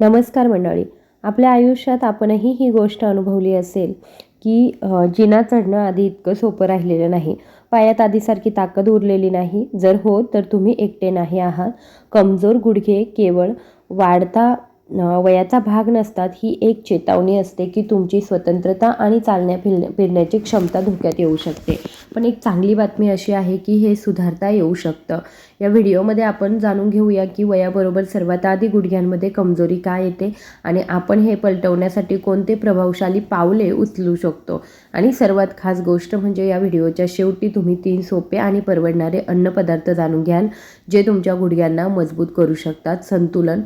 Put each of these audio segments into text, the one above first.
नमस्कार मंडळी. आपल्या आयुष्यात आपणही ही गोष्ट अनुभवली असेल की जिना चढणं आधी इतकं सोपं राहिलेलं नाही. पायात आधीसारखी ताकद उरलेली नाही. जर हो तर तुम्ही एकटे नाही आहात. कमजोर गुडघे केवळ वाढता वयाचा भाग नसतात ही एक चेतावणी असते की तुमची स्वतंत्रता आणि चालण्या फिरण्या फिरण्याची क्षमता धोक्यात येऊ शकते. पण एक चांगली बातमी अशी आहे की हे सुधारता येऊ शकतं. या व्हिडिओमध्ये आपण जाणून घेऊया की वयाबरोबर सर्वात आधी गुडघ्यांमध्ये कमजोरी का येते आणि आपण हे पलटवण्यासाठी कोणते प्रभावशाली पावले उचलू शकतो? आणि सर्वात खास गोष्ट म्हणजे या व्हिडिओच्या शेवटी तुम्ही तीन सोपे आणि परवडणारे अन्नपदार्थ जाणून घ्याल जे तुमच्या गुडघ्यांना मजबूत करू शकतात. संतुलन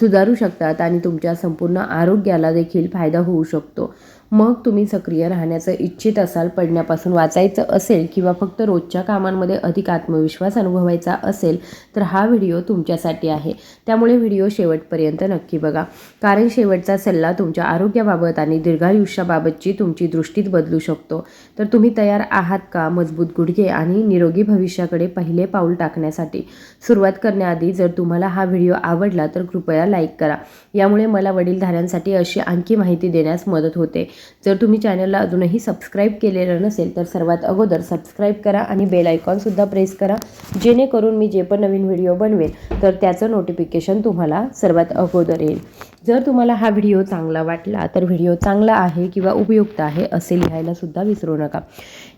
सुधारू शकतात आणि तुमच्या संपूर्ण आरोग्याला देखील फायदा होऊ शकतो. मग तुम्ही सक्रिय राहण्याचं इच्छित असाल पडण्यापासून वाचायचं असेल किंवा फक्त रोजच्या कामांमध्ये अधिक आत्मविश्वास अनुभवायचा असेल तर हा व्हिडिओ तुमच्यासाठी आहे. त्यामुळे व्हिडिओ शेवटपर्यंत नक्की बघा. कारण शेवटचा सल्ला तुमच्या आरोग्याबाबत आणि दीर्घायुष्याबाबतची तुमची दृष्टीत बदलू शकतो. तर तुम्ही तयार आहात का? मजबूत गुडघे आणि निरोगी भविष्याकडे पहिले पाऊल टाकण्यासाठी. सुरुवात करण्याआधी जर तुम्हाला हा व्हिडिओ आवडला तर कृपया लाईक करा. यामुळे मला वडीलधाऱ्यांसाठी अशी आणखी माहिती देण्यास मदत होते. जर तुम्ही चॅनलला अजूनही सबस्क्राईब केलेलं नसेल तर सर्वात अगोदर सबस्क्राईब करा आणि बेल आयकॉनसुद्धा प्रेस करा जेणेकरून मी जे पण नवीन व्हिडिओ बनवेल तर त्याचं नोटिफिकेशन तुम्हाला सर्वात अगोदर येईल. जर तुम्हाला हा व्हिडिओ चांगला वाटला तर व्हिडिओ चांगला आहे किंवा उपयुक्त आहे असे लिहायला सुद्धा विसरू नका.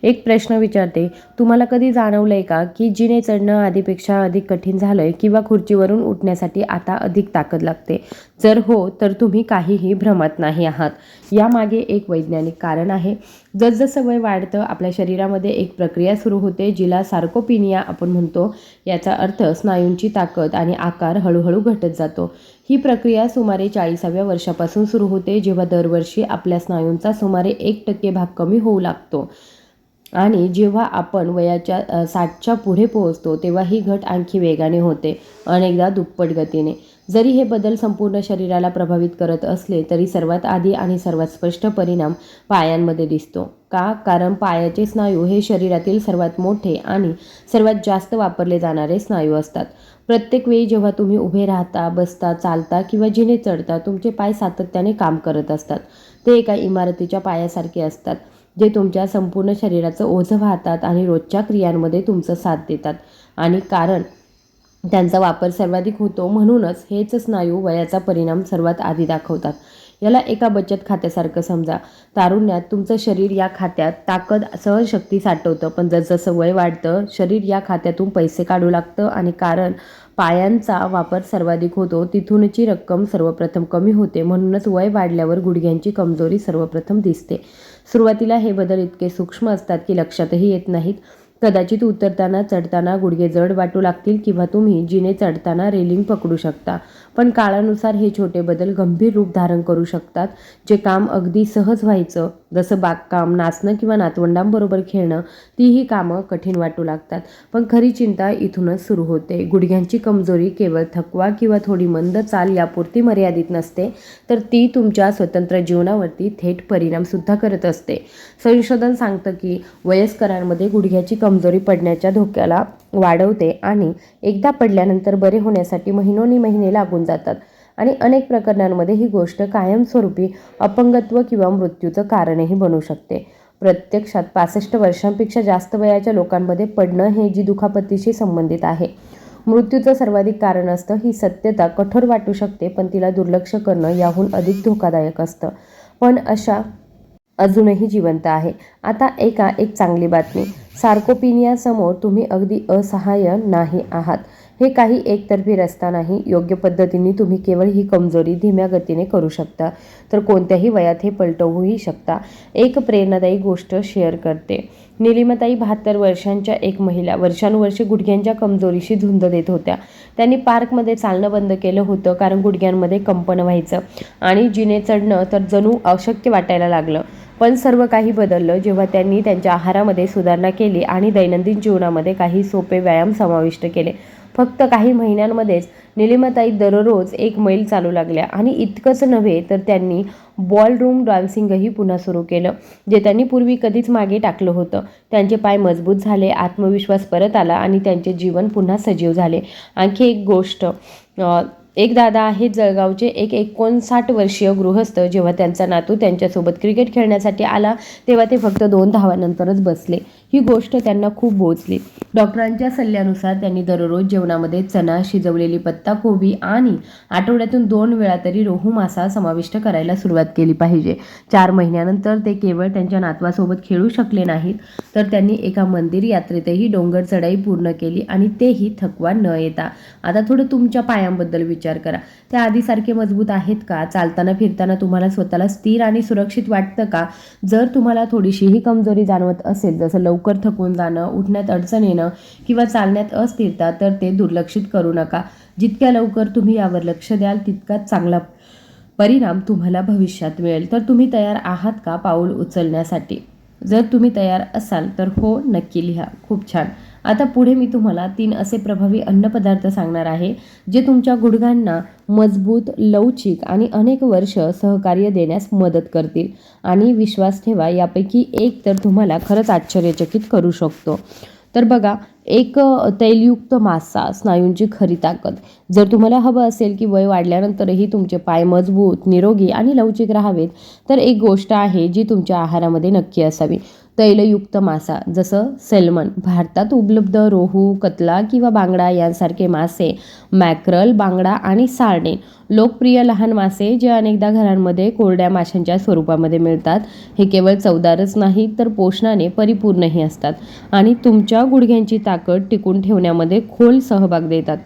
एक प्रश्न विचारते तुम्हाला कधी जाणवलं आहे का की जिने चढणं आधीपेक्षा अधिक कठीण झालं आहे किंवा खुर्चीवरून उठण्यासाठी आता अधिक ताकद लागते? जर हो तर तुम्ही काहीही भ्रमात नाही आहात. यामागे एक वैज्ञानिक कारण आहे. जसजसं वय वाढतं आपल्या शरीरामध्ये एक प्रक्रिया सुरू होते जिला सार्कोपिनिया आपण म्हणतो. याचा अर्थ स्नायूंची ताकद आणि आकार हळूहळू घटत जातो. ही प्रक्रिया सुमारे चाळीसाव्या वर्षापासून सुरू होते जेव्हा दरवर्षी आपल्या स्नायूंचा सुमारे एक टक्के भाग कमी होऊ लागतो. आणि जेव्हा आपण वयाच्या साठच्या पुढे पोहोचतो तेव्हा ही घट आणखी वेगाने होते अनेकदा दुप्पट गतीने. जरी हे बदल संपूर्ण शरीराला प्रभावित करत असले तरी सर्वात आधी आणि सर्वात स्पष्ट परिणाम पायांमध्ये दिसतो. का? कारण पायाचे स्नायू हे शरीरातील सर्वात मोठे आणि सर्वात जास्त वापरले जाणारे स्नायू असतात. प्रत्येक वेळी जेव्हा तुम्ही उभे राहता बसता चालता किंवा जिने चढता तुमचे पाय सातत्याने काम करत असतात. ते एका इमारतीच्या पायासारखे असतात जे तुमच्या संपूर्ण शरीराचं ओझं वाहतात आणि रोजच्या क्रियांमध्ये तुमचं साथ देतात. आणि कारण त्यांचा वापर सर्वाधिक होतो म्हणूनच हेच स्नायू वयाचा परिणाम सर्वात आधी दाखवतात. याला एका बचत खात्यासारखं समजा. तारुण्यात तुमचं शरीर या खात्यात ताकद सहनशक्ती साठवतं. पण जसजसं वय वाढतं शरीर या खात्यातून पैसे काढू लागतं आणि कारण पायांचा वापर सर्वाधिक होतो तिथूनची रक्कम सर्वप्रथम कमी होते. म्हणूनच वय वाढल्यावर गुडघ्यांची कमजोरी सर्वप्रथम दिसते. सुरुवातीला हे बदल इतके सूक्ष्म असतात की लक्षातही येत नाहीत. कदाचित उतरताना चढताना गुडघे जड वाटू लागतील किंवा तुम्ही जिने चढताना रेलिंग पकडू शकता. पण काळानुसार हे छोटे बदल गंभीर रूप धारण करू शकतात. जे काम अगदी सहज व्हायचं जसं बागकाम नाचणं किंवा नातवंडांबरोबर खेळणं तीही कामं कठीण वाटू लागतात. पण खरी चिंता इथूनच सुरू होते. गुडघ्यांची कमजोरी केवळ थकवा किंवा थोडी मंद चाल यापुरती मर्यादित नसते तर ती तुमच्या स्वतंत्र जीवनावरती थेट परिणामसुद्धा करत असते. संशोधन सांगतं की वयस्करांमध्ये गुडघ्याची कमजोरी पडण्याच्या धोक्याला वाढवते आणि एकदा पडल्यानंतर बरे होण्यासाठी महिनोनी महिने लागून जातात. आणि अनेक प्रकरणांमध्ये ही गोष्ट कायमस्वरूपी अपंगत्व किंवा मृत्यूचं कारणही बनू शकते. प्रत्यक्षात पासष्ट वर्षांपेक्षा जास्त वयाच्या लोकांमध्ये पडणं हे जी दुखापतीशी संबंधित आहे. मृत्यूचं सर्वाधिक कारण असतं ही सत्यता कठोर वाटू शकते पण तिला दुर्लक्ष करणं याहून अधिक धोकादायक असतं. पण अशा अजूनही जिवंत आहे. आता एका एक चांगली बातमी. सार्कोपिनियासमोर तुम्ही अगदी असहाय्य नाही आहात. हे काही एकतर्फी रस्ता नाही. योग्य पद्धतीने तुम्ही केवळ ही कमजोरी धीम्या गतीने करू शकता. तर कोणत्याही वयात हे पलटवूही शकता. एक प्रेरणादायी गोष्ट शेअर करते. निलिमाताई बहात्तर वर्षांच्या एक महिला वर्षानुवर्षे गुडघ्यांच्या कमजोरीशी झुंज देत होत्या. त्यांनी पार्कमध्ये चालणं बंद केलं होतं कारण गुडघ्यांमध्ये कंपन व्हायचं आणि जिने चढणं तर जणू अशक्य वाटायला लागलं. पण सर्व काही बदललं जेव्हा त्यांनी त्यांच्या आहारामध्ये सुधारणा केली आणि दैनंदिन जीवनामध्ये काही सोपे व्यायाम समाविष्ट केले. फक्त काही महिन्यांमध्येच निलिमाताई दररोज एक मैल चालू लागल्या आणि इतकंच नव्हे तर त्यांनी बॉलरूम डान्सिंगही पुन्हा सुरू केलं जे त्यांनी पूर्वी कधीच मागे टाकलं होतं. त्यांचे पाय मजबूत झाले आत्मविश्वास परत आला आणि त्यांचे जीवन पुन्हा सजीव झाले. आणखी एक गोष्ट एक दादा आहेत जळगावचे एक एकोणसाठ वर्षीय गृहस्थ जेव्हा त्यांचा नातू त्यांच्यासोबत क्रिकेट खेळण्यासाठी आला तेव्हा ते फक्त दोन धावानंतरच बसले. ही गोष्ट त्यांना खूप बोचली डॉक्टरांच्या सल्ल्यानुसार त्यांनी दररोज जेवणामध्ये चणा शिजवलेली पत्ताकोबी आणि आठवड्यातून दोन वेळा तरी रोहू मासा समाविष्ट करायला सुरुवात केली पाहिजे. चार महिन्यानंतर ते केवळ त्यांच्या नातवासोबत खेळू शकले नाहीत तर त्यांनी एका मंदिर यात्रेतही डोंगर चढाई पूर्ण केली आणि तेही थकवा न येता. आता थोडं तुमच्या पायांबद्दल विचार करा. त्या आधीसारखे मजबूत आहेत का? चालताना फिरताना तुम्हाला स्वतःला स्थिर आणि सुरक्षित वाटतं का? जर तुम्हाला थोडीशीही कमजोरी जाणवत असेल जसं लवकर लवकर थकून जाणं उठण्यात अडचण येणं किंवा चालण्यात अस्थिरता तर ते दुर्लक्षित करू नका. जितक्या लवकर तुम्ही यावर लक्ष द्याल तितकाच चांगला परिणाम तुम्हाला भविष्यात मिळेल. तर तुम्ही तयार आहात का पाऊल उचलण्यासाठी? जर तुम्ही तयार असाल तर हो नक्की लिहा. खूप छान. आता पुढे मी तुम्हाला तीन असे प्रभावी अन्नपदार्थ सांगणार आहे जे तुमच्या गुडघांना मजबूत लवचिक आणि अनेक वर्ष सहकार्य देण्यास मदत करतील. आणि विश्वास ठेवा यापैकी एक तर तुम्हाला खरंच आश्चर्यचकित करू शकतो. तर बघा एक तैलयुक्त मासा स्नायूंची खरी ताकद. जर तुम्हाला हवं असेल की वय वाढल्यानंतरही तुमचे पाय मजबूत निरोगी आणि लवचिक राहावेत तर एक गोष्ट आहे जी तुमच्या आहारामध्ये नक्की असावी. तैलयुक्त मासा जसं सॅल्मन. भारतात उपलब्ध रोहू कतला किंवा बांगडा यांसारखे मासे मॅक्रल बांगडा आणि सार्डेन लोकप्रिय लहान मासे जे अनेकदा घरांमध्ये कोरड्या माशांच्या स्वरूपामध्ये मिळतात. हे केवळ चवदारच नाही तर पोषणाने परिपूर्णही असतात आणि तुमच्या गुडघ्यांची ताकद टिकून ठेवण्यामध्ये खोल सहभाग देतात.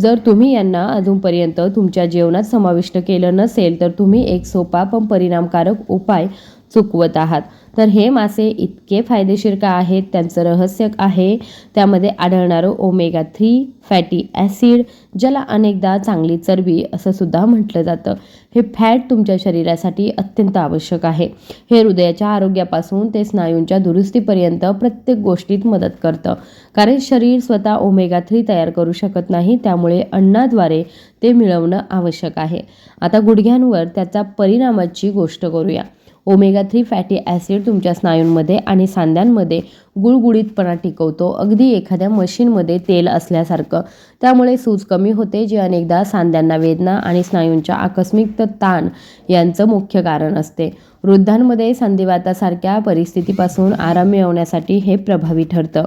जर तुम्ही यांना अजूनपर्यंत तुमच्या जेवणात समाविष्ट केलं नसेल तर तुम्ही एक सोपा पण परिणामकारक उपाय चुकवत आहात. तर हे मासे इतके फायदेशीर का आहेत? त्यांचं रहस्य आहे. त्यामध्ये आढळणारं ओमेगा थ्री फॅटी ॲसिड ज्याला अनेकदा चांगली चरबी असं सुद्धा म्हटलं जातं. हे फॅट तुमच्या शरीरासाठी अत्यंत आवश्यक आहे. हे हृदयाच्या आरोग्यापासून ते स्नायूंच्या दुरुस्तीपर्यंत प्रत्येक गोष्टीत मदत करतं. कारण शरीर स्वतः ओमेगा थ्री तयार करू शकत नाही त्यामुळे अन्नाद्वारे ते मिळवणं आवश्यक आहे. आता गुडघ्यांवर त्याचा परिणामाची गोष्ट करूया. ओमेगा थ्री फॅटी ॲसिड तुमच्या स्नायूंमध्ये आणि सांध्यांमध्ये गुळगुळीतपणा टिकवतो. अगदी एखाद्या मशीनमध्ये तेल असल्यासारखं. त्यामुळे सूज कमी होते जे अनेकदा सांध्यांना वेदना आणि स्नायूंच्या आकस्मिक ताण यांचं मुख्य कारण असते. वृद्धांमध्ये संधिवातासारख्या परिस्थितीपासून आराम मिळवण्यासाठी हे प्रभावी ठरतं.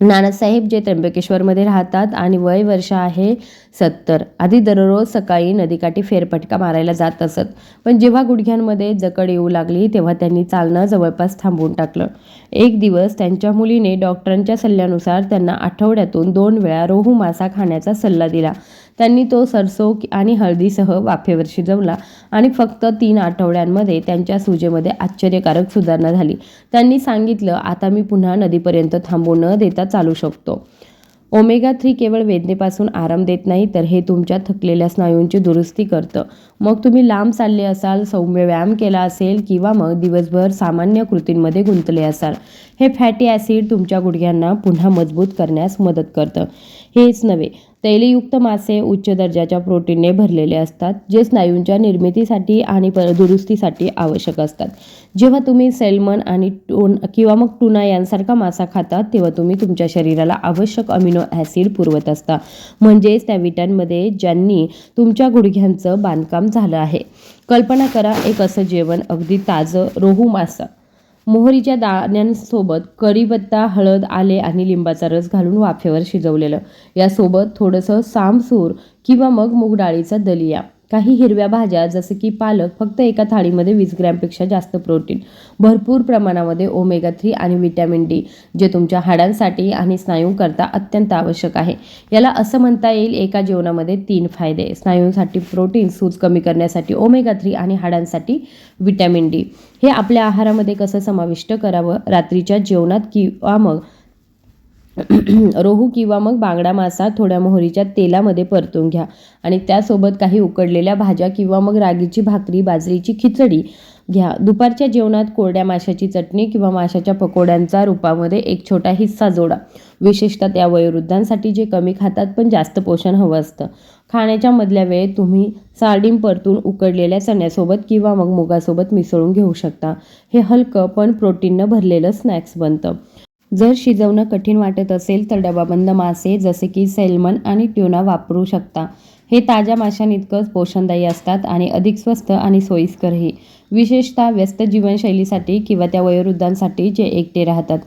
नानासाहेब जे त्र्यंबकेश्वरमध्ये राहतात आणि वय वर्ष आहे सत्तर. आधी दररोज सकाळी नदीकाठी फेरफटका मारायला जात असत. पण जेव्हा गुडघ्यांमध्ये जकड येऊ लागली तेव्हा त्यांनी चालणं जवळपास थांबवून टाकलं. एक दिवस त्यांच्या मुलीने डॉक्टरांच्या सल्ल्यानुसार त्यांना आठवड्यातून दोन वेळा रोहू मासा खाण्याचा सल्ला दिला. त्यांनी तो सरसो आणि हळदीसह वाफेवर शिजवला आणि फक्त तीन आठवड्यांमध्ये त्यांच्या सुजेमध्ये आश्चर्यकारक सुधारणा झाली. त्यांनी सांगितलं आता मी पुन्हा नदीपर्यंत थांबू न देता चालू शकतो. ओमेगा थ्री केवळ वेदनेपासून आराम देत नाही तर हे तुमच्या थकलेल्या स्नायूंची दुरुस्ती करतं. मग तुम्ही लांब चालले असाल सौम्य व्यायाम केला असेल किंवा मग दिवसभर सामान्य कृतींमध्ये गुंतले असाल. हे फॅटी ॲसिड तुमच्या गुडघ्यांना पुन्हा मजबूत करण्यास मदत करतं. हेच नव्हे तैलयुक्त मासे उच्च दर्जाच्या प्रोटीनने भरलेले असतात जे स्नायूंच्या निर्मितीसाठी आणि दुरुस्तीसाठी आवश्यक असतात. जेव्हा तुम्ही सॅल्मन आणि टोन किंवा मग टुना यांसारखा मासा खाता तेव्हा तुम्ही तुमच्या शरीराला आवश्यक अमिनो ॲसिड पुरवत असता. म्हणजेच त्या विटांमध्ये ज्यांनी तुमच्या गुडघ्यांचं बांधकाम झालं आहे. कल्पना करा एक असं जेवण अगदी ताजं रोहू मासा. मोहरीच्या दाण्यांसोबत कढीपत्ता हळद आले आणि लिंबाचा रस घालून वाफेवर शिजवलेलं. यासोबत थोडंसं सामसूर किंवा मग मूग डाळीचा दलिया. काही हिरव्या भाज्या जसं की पालक फक्त एका थाळीमध्ये वीस ग्रॅमपेक्षा जास्त प्रोटीन. भरपूर प्रमाणामध्ये ओमेगा थ्री आणि विटॅमिन डी जे तुमच्या हाडांसाठी आणि स्नायूंकरता अत्यंत आवश्यक आहे. याला असं म्हणता येईल एका जेवणामध्ये तीन फायदे. स्नायूंसाठी प्रोटीन सूज कमी करण्यासाठी ओमेगा थ्री आणि हाडांसाठी विटॅमिन डी. हे आपल्या आहारामध्ये कसं समाविष्ट करावं? रात्रीच्या जेवणात किंवा मग रोहू किंवा मग बांगडा मासा थोड्या मोहरीच्या तेलामध्ये परतून घ्या. आणि त्यासोबत काही उकडलेल्या भाज्या किंवा मग रागीची भाकरी बाजरीची खिचडी घ्या. दुपारच्या जेवणात कोरड्या माशाची चटणी किंवा माशाच्या पकोड्यांचा रूपामध्ये एक छोटा हिस्सा जोडा. विशेषतः त्या वयोवृद्धांसाठी जे कमी खातात पण जास्त पोषण हवं असतं. खाण्याच्या मधल्या वेळेत तुम्ही सार्डिन परतून उकडलेल्या चण्यासोबत किंवा मग मुगासोबत मिसळून घेऊ शकता. हे हलकं पण प्रोटीननं भरलेलं स्नॅक्स बनतं. जर शिजवणं कठीण वाटत असेल तर डबाबंद मासे जसे की सॅल्मन आणि ट्युना वापरू शकता. हे ताज्या माशांइतकंच पोषणदायी असतात आणि अधिक स्वस्त आणि सोयीस्करही. विशेषतः व्यस्त जीवनशैलीसाठी किंवा त्या वयोवृद्धांसाठी जे एकटे राहतात.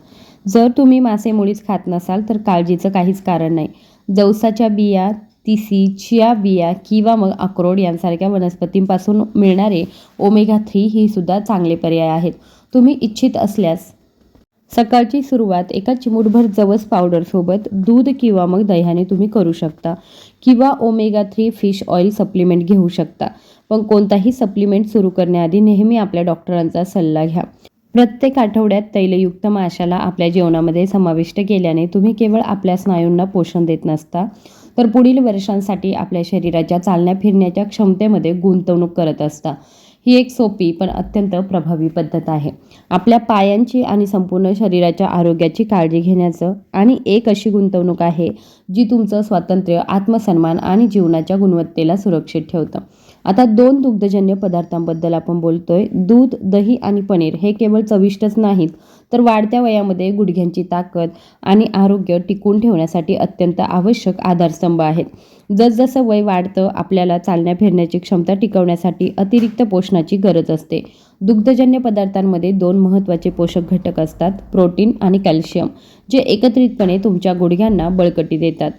जर तुम्ही मासे मुळीच खात नसाल तर काळजीचं काहीच कारण नाही. जवसाच्या बिया तिसी चिया बिया किंवा मग अक्रोड यांसारख्या वनस्पतींपासून मिळणारे ओमेगा थ्री ही सुद्धा चांगले पर्याय आहेत. तुम्ही इच्छित असल्यास सकाळची सुरुवात एका चिमूटभर जवस पावडरसोबत दूध किंवा मग दह्याने तुम्ही करू शकता. किंवा omega three fish oil supplement घेऊ शकता. पण कोणताही सप्लिमेंट सुरू करण्याआधी नेहमी आपल्या डॉक्टरांचा सल्ला घ्या. प्रत्येक आठवड्यात तैलयुक्त माशाला आपल्या जेवणामध्ये समाविष्ट केल्याने तुम्ही केवळ आपल्या स्नायूंना पोषण देत नसता तर पुढील वर्षांसाठी आपल्या शरीराच्या चालण्या फिरण्याच्या क्षमतेमध्ये गुंतवणूक करत असता. ही एक सोपी पण अत्यंत प्रभावी पद्धत आहे. आपल्या पायांची आणि संपूर्ण शरीराच्या आरोग्याची काळजी घेण्याचं आणि एक अशी गुंतवणूक आहे जी तुमचं स्वातंत्र्य आत्मसन्मान आणि जीवनाच्या गुणवत्तेला सुरक्षित ठेवतं. आता दोन दुग्धजन्य पदार्थांबद्दल आपण बोलतोय. दूध दही आणि पनीर हे केवळ चविष्टच नाहीत तर वाढत्या वयामध्ये गुडघ्यांची ताकद आणि आरोग्य टिकून ठेवण्यासाठी अत्यंत आवश्यक आधारस्तंभ आहेत. जसजसं वय वाढतं आपल्याला चालण्या फिरण्याची क्षमता टिकवण्यासाठी अतिरिक्त पोषणाची गरज असते. दुग्धजन्य पदार्थांमध्ये दोन महत्त्वाचे पोषक घटक असतात प्रोटीन आणि कॅल्शियम जे एकत्रितपणे तुमच्या गुडघ्यांना बळकटी देतात.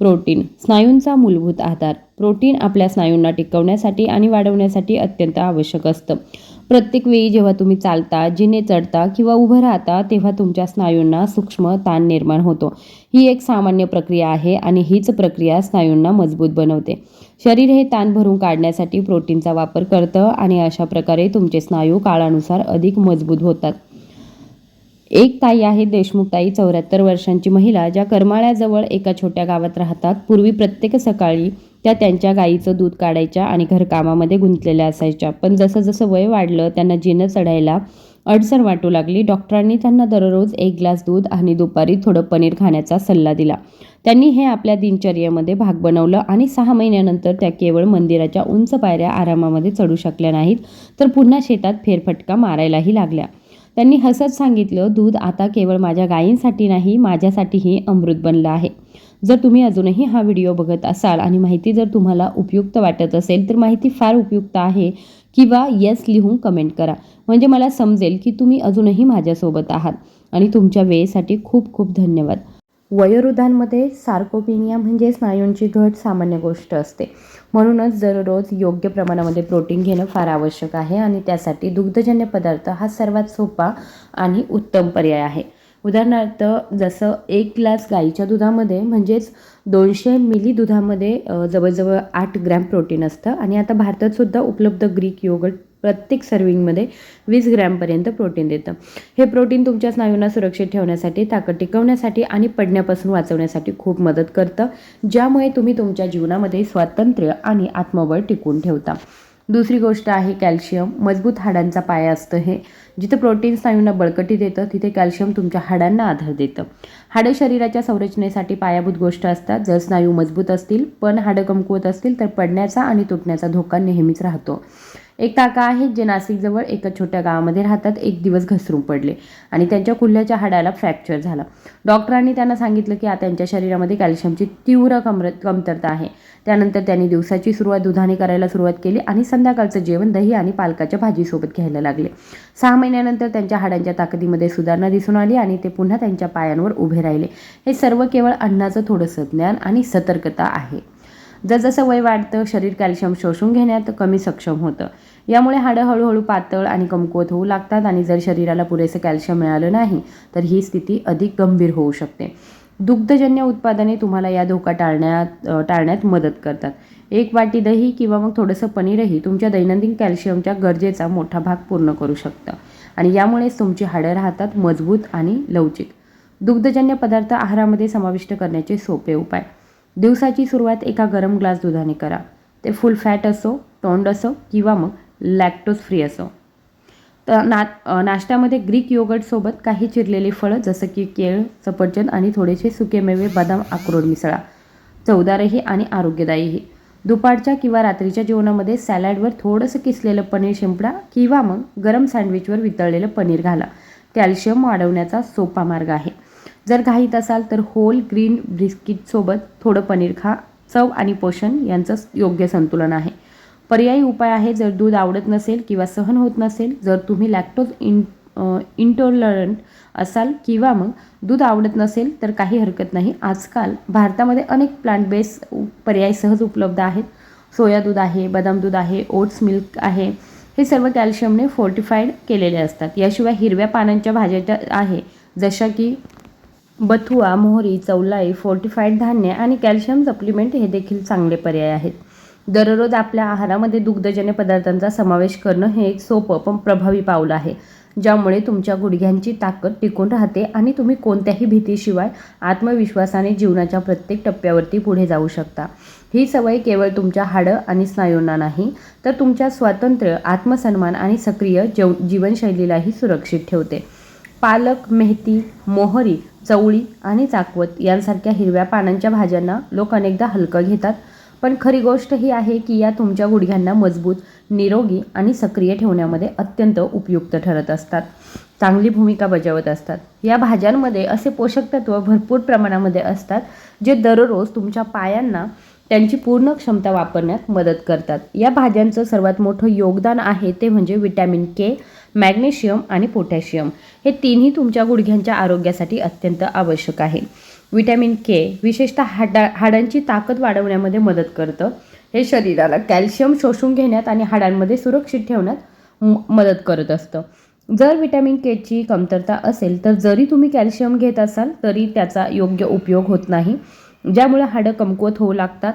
प्रोटीन स्नायूंचा मूलभूत आधार. प्रोटीन आपल्या स्नायूंना टिकवण्यासाठी आणि वाढवण्यासाठी अत्यंत आवश्यक असतं. प्रत्येक वेळी जेव्हा तुम्ही चालता जिने चढता किंवा उभं राहता तेव्हा तुमच्या स्नायूंना सूक्ष्म ताण निर्माण होतो. ही एक सामान्य प्रक्रिया आहे आणि हीच प्रक्रिया स्नायूंना मजबूत बनवते. शरीर हे ताण भरून काढण्यासाठी प्रोटीनचा वापर करतं आणि अशा प्रकारे तुमचे स्नायू काळानुसार अधिक मजबूत होतात. एक ताई आहे देशमुख ताई चौऱ्याहत्तर वर्षांची महिला ज्या करमाळ्याजवळ एका छोट्या गावात राहतात. पूर्वी प्रत्येक सकाळी त्या त्यांच्या गाईचं दूध काढायच्या आणि घरकामामध्ये गुंतलेल्या असायच्या. पण जसं जसं वय वाढलं त्यांना जिनं चढायला अडचण वाटू लागली. डॉक्टरांनी त्यांना दररोज एक ग्लास दूध आणि दुपारी थोडं पनीर खाण्याचा सल्ला दिला. त्यांनी हे आपल्या दिनचर्येमध्ये भाग बनवलं आणि सहा महिन्यानंतर त्या केवळ मंदिराच्या उंच पायऱ्या आरामामध्ये चढू शकल्या नाहीत तर पुन्हा शेतात फेरफटका मारायलाही लागल्या. त्यांनी हसत सांगितलं दूध आता केवळ माझ्या गायींसाठी नाही माझ्यासाठीही अमृत बनलं आहे. जर तुम्ही अजूनही हा व्हिडिओ बघत असाल आणि माहिती जर तुम्हाला उपयुक्त वाटत असेल तर माहिती फार उपयुक्त आहे किंवा येस लिहून कमेंट करा. म्हणजे मला समजेल की तुम्ही अजूनही माझ्यासोबत आहात आणि तुमच्या वेळेसाठी खूप खूप धन्यवाद. वयोवृद्धांमध्ये सार्कोपिनिया म्हणजे स्नायूंची घट सामान्य गोष्ट असते. म्हणूनच दररोज योग्य प्रमाणामध्ये प्रोटीन घेणं फार आवश्यक आहे आणि त्यासाठी दुग्धजन्य पदार्थ हा सर्वात सोपा आणि उत्तम पर्याय आहे. उदाहरणार्थ जसं एक ग्लास गाईच्या दुधामध्ये म्हणजेच दोनशे मिली दुधामध्ये जवळजवळ आठ ग्रॅम प्रोटीन असतं. आणि आता भारतातसुद्धा उपलब्ध ग्रीक योगट प्रत्येक सर्विंगमध्ये वीस ग्रॅमपर्यंत प्रोटीन देतं. हे प्रोटीन तुमच्या स्नायूंना सुरक्षित ठेवण्यासाठी ताकद टिकवण्यासाठी आणि पडण्यापासून वाचवण्यासाठी खूप मदत करतं ज्यामुळे तुम्ही तुमच्या जीवनामध्ये स्वातंत्र्य आणि आत्मबळ टिकून ठेवता. दुसरी गोष्ट आहे कॅल्शियम. मजबूत हाडांचा पाया असतं हे. जिथं प्रोटीन स्नायूंना बळकटी देतं तिथे कॅल्शियम तुमच्या हाडांना आधार देतं. हाडं शरीराच्या संरचनेसाठी पायाभूत गोष्ट असतात. जर स्नायू मजबूत असतील पण हाडं कमकुवत असतील तर पडण्याचा आणि तुटण्याचा धोका नेहमीच राहतो. एक काका आहेत जे नाशिकजवळ एका छोट्या गावामध्ये राहतात. एक दिवस घसरून पडले आणि त्यांच्या कुल्ह्याच्या हाडाला फ्रॅक्चर झाला. डॉक्टरांनी त्यांना सांगितलं की आता त्यांच्या शरीरामध्ये कॅल्शियमची तीव्र कमर कमतरता आहे. त्यानंतर त्यांनी दिवसाची सुरुवात दुधाने करायला सुरुवात केली आणि संध्याकाळचं जेवण दही आणि पालकाच्या भाजीसोबत घ्यायला लागले. सहा महिन्यानंतर त्यांच्या हाडांच्या ताकदीमध्ये सुधारणा दिसून आली आणि ते पुन्हा त्यांच्या पायांवर उभे राहिले. हे सर्व केवळ अन्नाचं थोडंसं ज्ञान आणि सतर्कता आहे. जसजसं वय वाढतं शरीर कॅल्शियम शोषून घेण्यात कमी सक्षम होतं. यामुळे हाडं हळूहळू पातळ आणि कमकुवत होऊ लागतात आणि जर शरीराला पुरेसं कॅल्शियम मिळालं नाही तर ही स्थिती अधिक गंभीर होऊ शकते. दुग्धजन्य उत्पादने तुम्हाला या धोका टाळण्यात टाळण्यात मदत करतात. एक वाटी दही किंवा मग थोडंसं पनीरही तुमच्या दैनंदिन कॅल्शियमच्या गरजेचा मोठा भाग पूर्ण करू शकतं आणि यामुळेच तुमची हाडं राहतात मजबूत आणि लवचिक. दुग्धजन्य पदार्थ आहारामध्ये समाविष्ट करण्याचे सोपे उपाय. दिवसाची सुरुवात एका गरम ग्लास दुधाने करा. ते फुल फॅट असो तोंड असो किंवा मग लॅक्टोज फ्री असो. तर ना नाश्त्यामध्ये ग्रीक योगर्टसोबत काही चिरलेली फळं जसं की केळ सफरचंद आणि थोडेसे सुकेमेवे बदाम अक्रोड मिसळा. चवदारही आणि आरोग्यदायीही. दुपारच्या किंवा रात्रीच्या जेवणामध्ये सॅलॅडवर थोडंसं किसलेलं पनीर शिंपडा किंवा मग गरम सँडविचवर वितळलेलं पनीर घाला. कॅल्शियम वाढवण्याचा सोपा मार्ग आहे. जर घाईत असाल तर होल ग्रीन बिस्किटसोबत थोडं पनीर खा. चव आणि पोषण यांचं योग्य संतुलन आहे. पर्यायी उपाय आहे जर दूध आवडत नसेल किंवा सहन होत नसेल जर तुम्ही लॅक्टोज इन इंटॉलरंट असाल किंवा मग दूध आवडत नसेल तर काही हरकत नाही. आजकाल भारतामध्ये अनेक प्लांट बेस पर्याय सहज उपलब्ध आहेत. सोया दूध आहे बदाम दूध आहे ओट्स मिल्क आहे. हे सर्व कॅल्शियमने फोर्टिफाईड केलेले असतात. याशिवाय हिरव्या पानांच्या भाज्या आहे जशा की बथुआ मोहरी चौलाई फोर्टिफाईड धान्य आणि कॅल्शियम सप्लिमेंट हे देखील चांगले पर्याय आहेत. दररोज आपल्या आहारामध्ये दुग्धजन्य पदार्थांचा समावेश करणं हे एक सोपं पण प्रभावी पाऊल आहे ज्यामुळे तुमच्या गुडघ्यांची ताकद टिकून राहते आणि तुम्ही कोणत्याही भीतीशिवाय आत्मविश्वासाने जीवनाच्या प्रत्येक टप्प्यावरती पुढे जाऊ शकता. ही सवय केवळ तुमच्या हाडं आणि स्नायूंना नाही तर तुमच्या स्वातंत्र्य आत्मसन्मान आणि सक्रिय जव जीवनशैलीलाही सुरक्षित ठेवते. पालक मेथी मोहरी चवळी आणि चाकवत यांसारख्या हिरव्या पानांच्या भाज्यांना लोक अनेकदा हलकं घेतात पण खरी गोष्ट ही आहे की या तुमच्या गुडघ्यांना मजबूत निरोगी आणि सक्रिय ठेवण्यामध्ये अत्यंत उपयुक्त ठरत असतात. चांगली भूमिका बजावत असतात. या भाज्यांमध्ये असे पोषक तत्व भरपूर प्रमाणामध्ये असतात जे दररोज तुमच्या पायांना त्यांची पूर्ण क्षमता वापरण्यात मदत करतात. या भाज्यांचं सर्वात मोठं योगदान आहे ते म्हणजे विटॅमिन के मॅग्नेशियम आणि पोटॅशियम. हे तिन्ही तुमच्या गुडघ्यांच्या आरोग्यासाठी अत्यंत आवश्यक आहे. विटॅमिन के विशेषतः हाडा हाडांची ताकद वाढवण्यामध्ये मदत करतं. हे शरीराला कॅल्शियम शोषून घेण्यात आणि हाडांमध्ये सुरक्षित ठेवण्यात म- मदत करत असतं. जर विटॅमिन केची कमतरता असेल तर जरी तुम्ही कॅल्शियम घेत असाल तरी त्याचा योग्य उपयोग होत नाही. ज्यामुळे हाडं कमकुवत होऊ लागतात.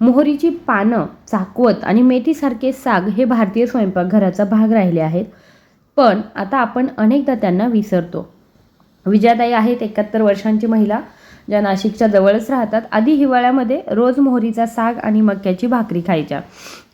मोहरीची पानं चाकवत आणि मेथीसारखे साग हे भारतीय स्वयंपाकघराचा भाग राहिले आहेत. पण आता आपण अनेकदा त्यांना विसरतो. विजयाताई आहेत एकाहत्तर वर्षांची महिला. ज्या नाशिकच्या जवळच राहतात आधी हिवाळ्यामध्ये रोज मोहरीचा साग आणि मक्याची भाकरी खायच्या.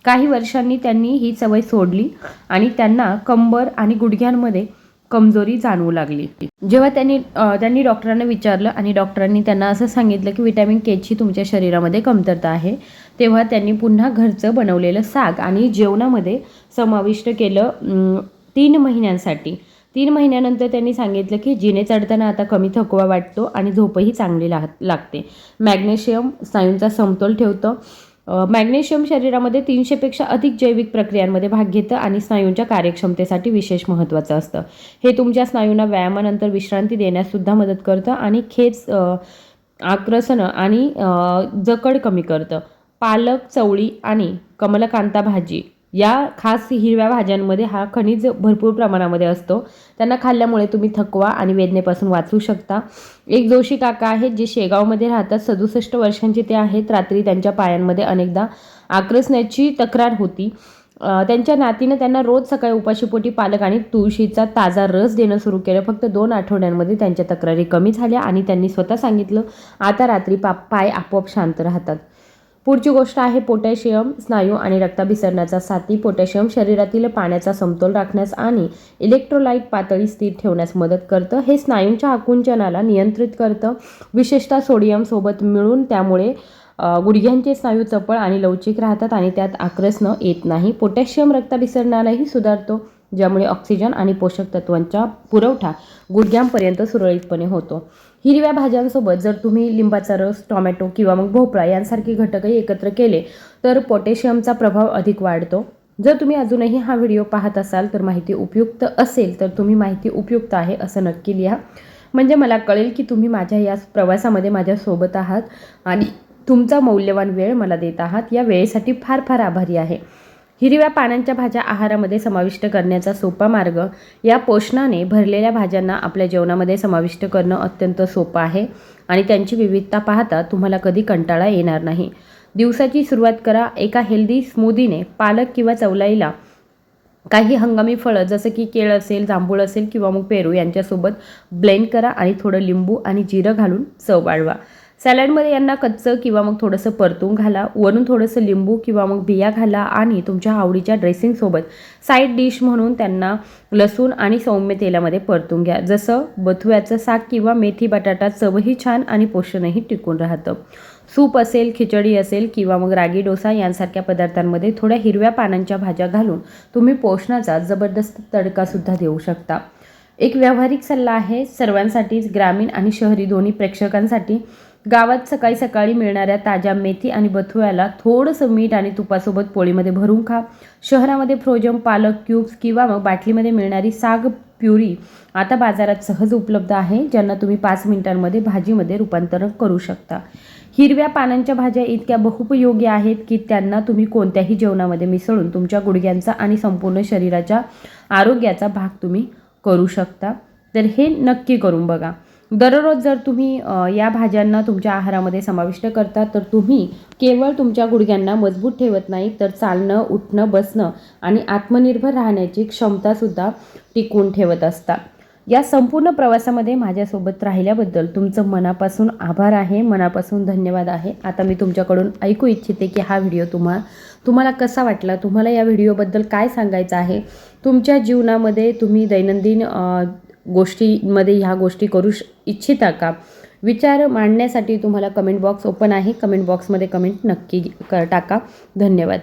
काही वर्षांनी त्यांनी ही सवय सोडली आणि त्यांना कंबर आणि गुडघ्यांमध्ये कमजोरी जाणवू लागली. जेव्हा त्यांनी त्यांनी डॉक्टरांना विचारलं आणि डॉक्टरांनी त्यांना असं सांगितलं की विटॅमिन केची तुमच्या शरीरामध्ये कमतरता आहे तेव्हा त्यांनी पुन्हा घरचं बनवलेलं साग आणि जेवणामध्ये समाविष्ट केलं तीन महिन्यांसाठी. तीन महिन्यानंतर त्यांनी सांगितलं की जिने चढताना आता कमी थकवा वाटतो आणि झोपही चांगली लाग लागते. मॅग्नेशियम स्नायूंचा समतोल ठेवतं. मॅग्नेशियम शरीरामध्ये तीनशेपेक्षा अधिक जैविक प्रक्रियांमध्ये भाग घेतं आणि स्नायूंच्या कार्यक्षमतेसाठी विशेष महत्त्वाचं असतं. हे तुमच्या स्नायूंना व्यायामानंतर विश्रांती देण्याससुद्धा मदत करतं आणि खेच आक्रसनं आणि जकड कमी करतं. पालक चवळी आणि कमलकांता भाजी या खास हिरव्या भाज्यांमध्ये हा खनिज भरपूर प्रमाणामध्ये असतो. त्यांना खाल्ल्यामुळे तुम्ही थकवा आणि वेदनेपासून वाचू शकता. एक जोशी काका आहेत जे शेगावमध्ये राहतात. सदुसष्ट वर्षांचे ते आहेत. रात्री त्यांच्या पायांमध्ये अनेकदा आक्रसण्याची तक्रार होती. त्यांच्या नातीनं त्यांना रोज सकाळी उपाशीपोटी पालक आणि तुळशीचा ताजा रस देणं सुरू केलं. फक्त दोन आठवड्यांमध्ये त्यांच्या तक्रारी कमी झाल्या आणि त्यांनी स्वतः सांगितलं आता रात्री पा पाय आपोआप शांत राहतात. पुढची गोष्ट आहे पोटॅशियम स्नायू आणि रक्ताभिसरणाचा साथी. पोटॅशियम शरीरातील पाण्याचा समतोल राखण्यास आणि इलेक्ट्रोलाइट पातळी स्थिर ठेवण्यास मदत करतं. हे स्नायूंच्या आकुंचनाला नियंत्रित करतं. विशेषतः सोडियमसोबत मिळून त्यामुळे गुडघ्यांचे स्नायू चपळ आणि लवचिक राहतात आणि त्यात आक्रसणं येत नाही. पोटॅशियम रक्ताभिसरणालाही सुधारतो. ज्यामुळे ऑक्सिजन आणि पोषक तत्वांचा पुरवठा गुडघ्यांपर्यंत सुरळीतपणे होतो. हिरव्या भाज्यांसोबत जर तुम्ही लिंबाचा रस टोमॅटो किंवा मग भोपळा यांसारखे घटकही एकत्र केले तर पोटॅशियमचा प्रभाव अधिक वाढतो. जर तुम्ही अजूनही हा व्हिडिओ पाहत असाल तर माहिती उपयुक्त असेल तर तुम्ही माहिती उपयुक्त आहे असं नक्की लिहा. म्हणजे मला कळेल की तुम्ही माझ्या या प्रवासामध्ये माझ्यासोबत आहात आणि तुमचा मौल्यवान वेळ मला देत आहात. या वेळेसाठी फार फार आभारी आहे. हिरव्या पानांच्या भाज्या आहारामध्ये समाविष्ट करण्याचा सोपा मार्ग. या पोषणाने भरलेल्या भाज्यांना आपल्या जेवणामध्ये समाविष्ट करणं अत्यंत सोपं आहे आणि त्यांची विविधता पाहता तुम्हाला कधी कंटाळा येणार नाही. दिवसाची सुरुवात करा. एका हेल्दी स्मूदीने पालक किंवा चवलाईला काही हंगामी फळं जसं की केळ असेल जांभूळ असेल किंवा मग पेरू यांच्यासोबत ब्लेंड करा आणि थोडं लिंबू आणि जिरं घालून चव वाढवा. सॅलडमध्ये यांना कच्चं किंवा मग थोडंसं परतून घाला. वरून थोडंसं लिंबू किंवा मग बिया घाला आणि तुमच्या आवडीच्या ड्रेसिंगसोबत साईड डिश म्हणून त्यांना लसूण आणि सौम्य तेलामध्ये परतून घ्या. जसं बथुव्याचं साग किंवा मेथी बटाटा चवही छान आणि पोषणही टिकून राहतं. सूप असेल खिचडी असेल किंवा मग रागी डोसा यांसारख्या पदार्थांमध्ये थोड्या हिरव्या पानांच्या भाज्या घालून तुम्ही पोषणाचा जबरदस्त तडकासुद्धा देऊ शकता. एक व्यावहारिक सल्ला आहे सर्वांसाठीच ग्रामीण आणि शहरी दोन्ही प्रेक्षकांसाठी गावात सकाळी सकाळी मिळणाऱ्या ताज्या मेथी आणि बथुळ्याला थोडंसं मीठ आणि तुपासोबत पोळीमध्ये भरून खा. शहरामध्ये फ्रोजन पालक क्यूब्स किंवा मग बाटलीमध्ये मिळणारी साग प्युरी आता बाजारात सहज उपलब्ध आहे ज्यांना तुम्ही पाच मिनिटांमध्ये भाजीमध्ये रूपांतरण करू शकता. हिरव्या पानांच्या भाज्या इतक्या बहुपयोगी आहेत की त्यांना तुम्ही कोणत्याही जेवणामध्ये मिसळून तुमच्या गुडघ्यांचा आणि संपूर्ण शरीराच्या आरोग्याचा भाग तुम्ही करू शकता. तर हे नक्की करून बघा. दररोज जर तुम्ही या भाज्यांना तुमच्या आहारामध्ये समाविष्ट करता तर तुम्ही केवळ तुमच्या गुडघ्यांना मजबूत ठेवत नाही तर चालणं उठणं बसणं आणि आत्मनिर्भर राहण्याची क्षमतासुद्धा टिकवून ठेवत असता. या संपूर्ण प्रवासामध्ये माझ्यासोबत राहिल्याबद्दल तुमचं मनापासून आभार आहे मनापासून धन्यवाद आहे. आता मी तुमच्याकडून ऐकू इच्छिते की हा व्हिडिओ तुम्हा तुम्हाला कसा वाटला? तुम्हाला या व्हिडिओबद्दल काय सांगायचं आहे? तुमच्या जीवनामध्ये तुम्ही दैनंदिन गोष्टीमध्ये ह्या गोष्टी करू श इच्छिता का? विचार मांडण्यासाठी तुम्हाला कमेंट बॉक्स ओपन आहे. कमेंट बॉक्समध्ये कमेंट नक्की क टाका. धन्यवाद.